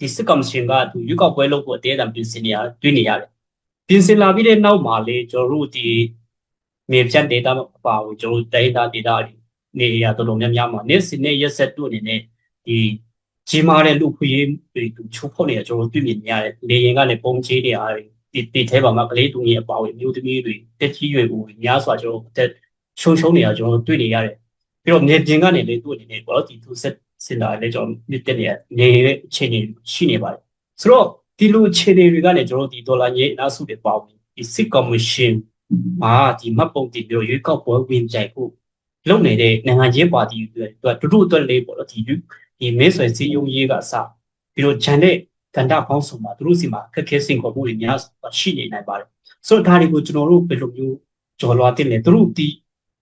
ဒီစစ်ကောင်စီကသူရွေးကောက်ပွဲလုပ်ဖို့အသေးအံပြင်ဆင်နေရတွေ့နေရတယ်ပြင်ဆင်လာပြီးတဲ့နောက်မှာလေကျွန်တော်တို့ဒီမြေပြတ် data အပါကိုကျွန်တော်တို့ data data နေရတော်တော်များများမှာနေ့စဉ်နဲ့ရက်ဆက်တို့အနေနဲ့ဒီကြီးမားတဲ့လူခွေးတွေသူချိုးဖောက်နေတာကျွန်တော်တို့တွေ့မြင်နေရတယ်လေရင်ကလည်းပုံချေးနေရတယ်ဒီဒီထဲပါမှာကလေးသူငယ်အပါဝင်မျိုးသမီးတွေတက်ကြီးရွယ်ကိုများစွာကျွန်တော်တို့တက်ရှုံရှုံနေတာကျွန်တော်တို့တွေ့နေရတယ်ပြီးတော့မြေပြင်ကနေလေသူ့အနေနဲ့ပေါ့ဒီသူဆက် စင်တာလည်းကျွန်တော်မြစ်တက်နေနေတဲ့အခြေအနေရှိနေပါတယ်ဆိုတော့ဒီလိုအခြေအနေတွေကနေကျွန်တော်တို့ဒီဒေါ်လာညေအနာစုတွေပါဝင်ဒီစစ်ကော်မရှင်မှာဒီမှတ်ပုံတင်ပြီးရွေးကောက်ပွဲဝင်ကြိုက်ဖို့လုပ်နေတဲ့နိုင်ငံချင်းပါတီတွေသူကတူတူအတွက်လေးပေါ့နော်ဒီဒီမဲဆွယ်စည်းရုံးရေးကအစပြီးတော့ဂျန်တဲ့ကန္တာပေါင်းစုံမှာသူတို့စီမှာခက်ခဲစင်ခေါ်မှုတွေများရှိနေနိုင်ပါတယ်ဆိုတော့ဒါတွေကိုကျွန်တော်တို့ဘယ်လိုမျိုးကြော်လွားတင်လဲသူတို့ဒီ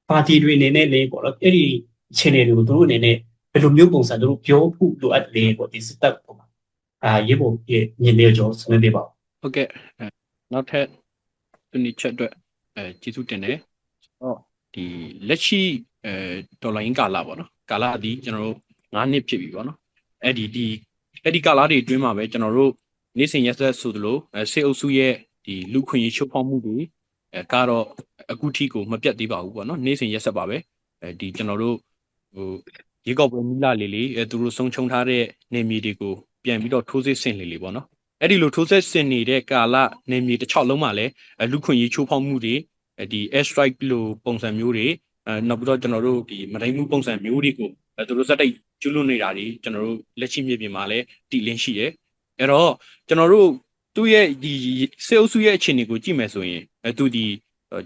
ပါတီတွေအနေနဲ့လေးပေါ့နော်အဲ့ဒီအခြေအနေတွေကိုသူတို့အနေနဲ့ဘ ယ်လိုမျိုးပုံစံသူတို့ပြောဖို့လိုအပ်လဲပေါ့ဒီစစ်တပ်ပုံမှာအာရေးဖို့မြင်နေကြဆွေးနွေးပေးပါဦးဟုတ်ကဲ့အဲနောက်ထပ်သူနေချက်အတွက်အဲကျေးဇူးတင်တယ်ဟောဒီလက်ရှိအဲဒေါ်လာရင်းကာလာပေါ့နော်ကာလာဒီကျွန်တော်တို့9နှစ်ဖြစ်ပြီပေါ့နော်အဲ့ဒီဒီအဲ့ဒီကာလာတွေအတွင်းမှာပဲကျွန်တော်တို့နေ့စဉ်ရက်ဆက်ဆိုသလိုအဲစေအုပ်စုရဲ့ဒီလူခွင့်ရေးချုပ်ဖောက်မှုတွေအဲကတော့အခုထိကိုမပြတ်သေးပါဘူးပေါ့နော်နေ့စဉ်ရက်ဆက်ပါပဲအဲဒီကျွန်တော်တို့ဟို ရေကောက်ပွဲမိလာလေးလေးအဲသူတို့ဆုံးချုံထားတဲ့နေမြေတွေကိုပြန်ပြီးတော့ထိုးစစ်ဆင်လေးလေးပေါ့နော်အဲ့ဒီလိုထိုးဆက်ဆင်နေတဲ့ကာလနေမြေတစ်ချောက်လုံးမှာလည်းလူခွင့်ရေးချိုးဖောက်မှုတွေဒီ air strike လို့ပုံစံမျိုးတွေအဲနောက်ပြီးတော့ကျွန်တော်တို့ဒီမတိုင်းမှုပုံစံမျိုးတွေကိုအဲသူတို့စက်တိုက်ကျွလွန်နေတာတွေကျွန်တော်တို့လက်ရှိမြေပြင်မှာလည်းတည်လင်းရှိတယ်အဲ့တော့ကျွန်တော်တို့သူ့ရဲ့ဒီစေအုပ်စုရဲ့အခြေအနေကိုကြည့်မယ်ဆိုရင်အဲသူဒီ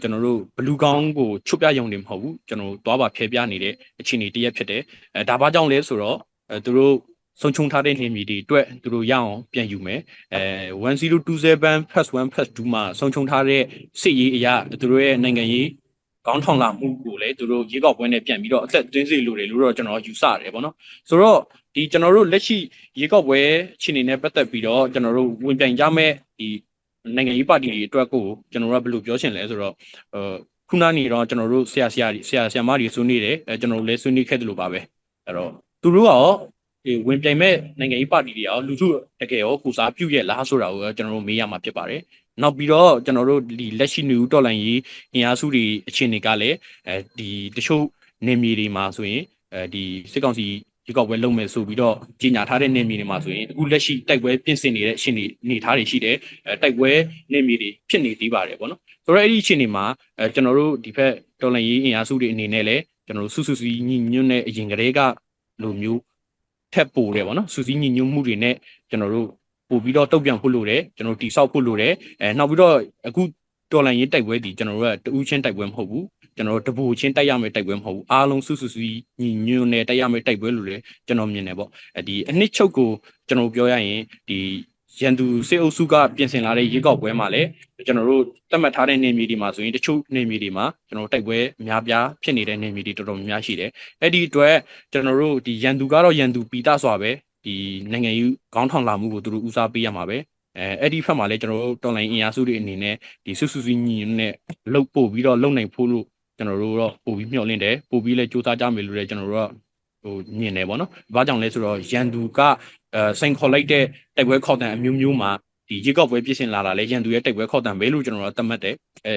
ကျွန်တော်တို့ဘလူးကောင်းကိုချွတ်ပြရုံနေမဟုတ်ဘူးကျွန်တော်တို့သွားပါဖျဲပြနေတဲ့အခြေအနေတရက်ဖြစ်တယ်အဲဒါဘာကြောင့်လဲဆိုတော့အဲသူတို့ဆုံးချုံထားတဲ့နေမြေတွေအတွက်သူတို့ရအောင်ပြန်ယူမယ်အဲ1027 plus 1 plus 2မှာဆုံးချုံထားတဲ့စစ်ရေးအရာသူတို့ရဲ့နိုင်ငံရေးကောင်းထောင်လာမှုကိုလည်းသူတို့ရေကောက်ပွဲနဲ့ပြန်ပြီးတော့အသက်သွင်းစေလိုတယ်လို့တော့ကျွန်တော်ယူဆရတယ်ပေါ့နော်ဆိုတော့ဒီကျွန်တော်တို့လက်ရှိရေကောက်ပွဲအခြေအနေနဲ့ပတ်သက်ပြီးတော့ကျွန်တော်တို့ဝင်ပြိုင်ကြမဲ့ဒီ နိုင်ငံရေးပါတီတွေအတွက်ကိုကျွန်တော်တို့ကဘယ်လိုပြောချင်လဲဆိုတော့အဲခုနနေတော့ကျွန်တော်တို့ဆရာဆရာတွေဆရာဆရာမတွေဆွေးနွေးတယ်အဲကျွန်တော်တို့လည်းဆွေးနွေးခဲ့တယ်လို့ပါပဲအဲ့တော့သူတို့ကရောဒီဝင်ပြိုင်မဲ့နိုင်ငံရေးပါတီတွေရောလူထုတကယ်ရောကိုစားပြုရဲ့လားဆိုတာကိုကျွန်တော်တို့မေးရမှာဖြစ်ပါတယ်။နောက်ပြီးတော့ကျွန်တော်တို့ဒီလက်ရှိနေဦးတော်လိုင်းရေးအင်အားစုတွေအခြေအနေကလည်းအဲဒီတချို့နေမြေတွေမှာဆိုရင်အဲဒီစစ်ကောင်စီ ရေကောက်ပွဲလုပ်မယ်ဆိုပြီးတော့ကြီးညာထားတဲ့နေမြေတွေမှာဆိုရင်အခုလက်ရှိတိုက်ပွဲပြင်ဆင်နေတဲ့ရှင်နေနေထားတွေရှိတယ်အဲတိုက်ပွဲနေမြေတွေဖြစ်နေသေးပါတယ်ပေါ့နော်ဆိုတော့အဲ့ဒီအခြေအနေမှာအဲကျွန်တော်တို့ဒီဘက်တော်လိုင်းရေးအင်အားစုတွေအနေနဲ့လည်းကျွန်တော်တို့စုစုစည်းညီညွတ်တဲ့အရင်ကတည်းကလိုမျိုးထက်ပိုတယ်ပေါ့နော်စူးစီးညီညွတ်မှုတွေနဲ့ကျွန်တော်တို့ပို့ပြီးတော့တုတ်ပြန်ဖို့လိုတယ်ကျွန်တော်တို့တိဆောက်ဖို့လိုတယ်အဲနောက်ပြီးတော့အခုတော်လန်ရေးတိုက်ပွဲဒီကျွန်တော်တို့ကတူးချင်းတိုက်ပွဲမဟုတ်ဘူး ကျွန်တော်တို့တပူချင်းတိုက်ရမယ့်တိုက်ပွဲမဟုတ်ဘူးအားလုံးစုစုစည်းညီညွတ်နဲ့တိုက်ရမယ့်တိုက်ပွဲလို့လည်းကျွန်တော်မြင်တယ်ပေါ့အဲဒီအနှစ်ချုပ်ကိုကျွန်တော်ပြောရရင်ဒီရန်သူစေအုပ်စုကပြင်ဆင်လာတဲ့ရေကောက်ပွဲမှာလည်းကျွန်တော်တို့တတ်မှတ်ထားတဲ့နေမြေတွေမှာဆိုရင်တချို့နေမြေတွေမှာကျွန်တော်တို့တိုက်ပွဲအများပြားဖြစ်နေတဲ့နေမြေတွေတော်တော်များများရှိတယ်။အဲ့ဒီအတွက်ကျွန်တော်တို့ဒီရန်သူကတော့ရန်သူပီတာစွာပဲဒီနိုင်ငံရေးခေါင်းထောင်လာမှုကိုသူတို့ဦးစားပေးရမှာပဲ။အဲအဲ့ဒီဖက်မှာလည်းကျွန်တော်တို့တော်လိုင်းအင်အားစုတွေအနေနဲ့ဒီစုစုစည်းညီနဲ့လှုပ်ပို့ပြီးတော့လုံနိုင်ဖို့လို့ ကျွန်တော်တို့တော့ပို့ပြီးမျှော်လင့်တယ်ပို့ပြီးလည်းစူးစမ်းကြမယ်လို့လည်းကျွန်တော်တို့ကဟိုမြင်တယ်ပေါ့နော်။ဘာကြောင့်လဲဆိုတော့ရန်သူကအဲစိန်ခေါ်လိုက်တဲ့တိုက်ပွဲခေါက်တံအမျိုးမျိုးမှာဒီရေကောက်ပွဲပြည့်စင်လာတာလဲရန်သူရဲ့တိုက်ပွဲခေါက်တံပဲလို့ကျွန်တော်တို့သတ်မှတ်တယ်အဲ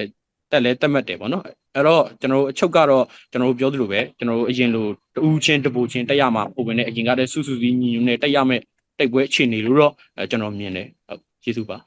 တက်လဲသတ်မှတ်တယ်ပေါ့နော်အဲ့တော့ကျွန်တော်တို့အချုပ်ကတော့ကျွန်တော်တို့ပြောသလိုပဲကျွန်တော်တို့အရင်လိုတူးချင်းတပူချင်းတက်ရမှာပုံပဲနဲ့အရင်ကတည်းစုစုစည်းညီညွတ်နဲ့တက်ရမယ်တိုက်ပွဲအခြေအနေလို့တော့ကျွန်တော်မြင်တယ်ဟုတ်ကျေးဇူးပါ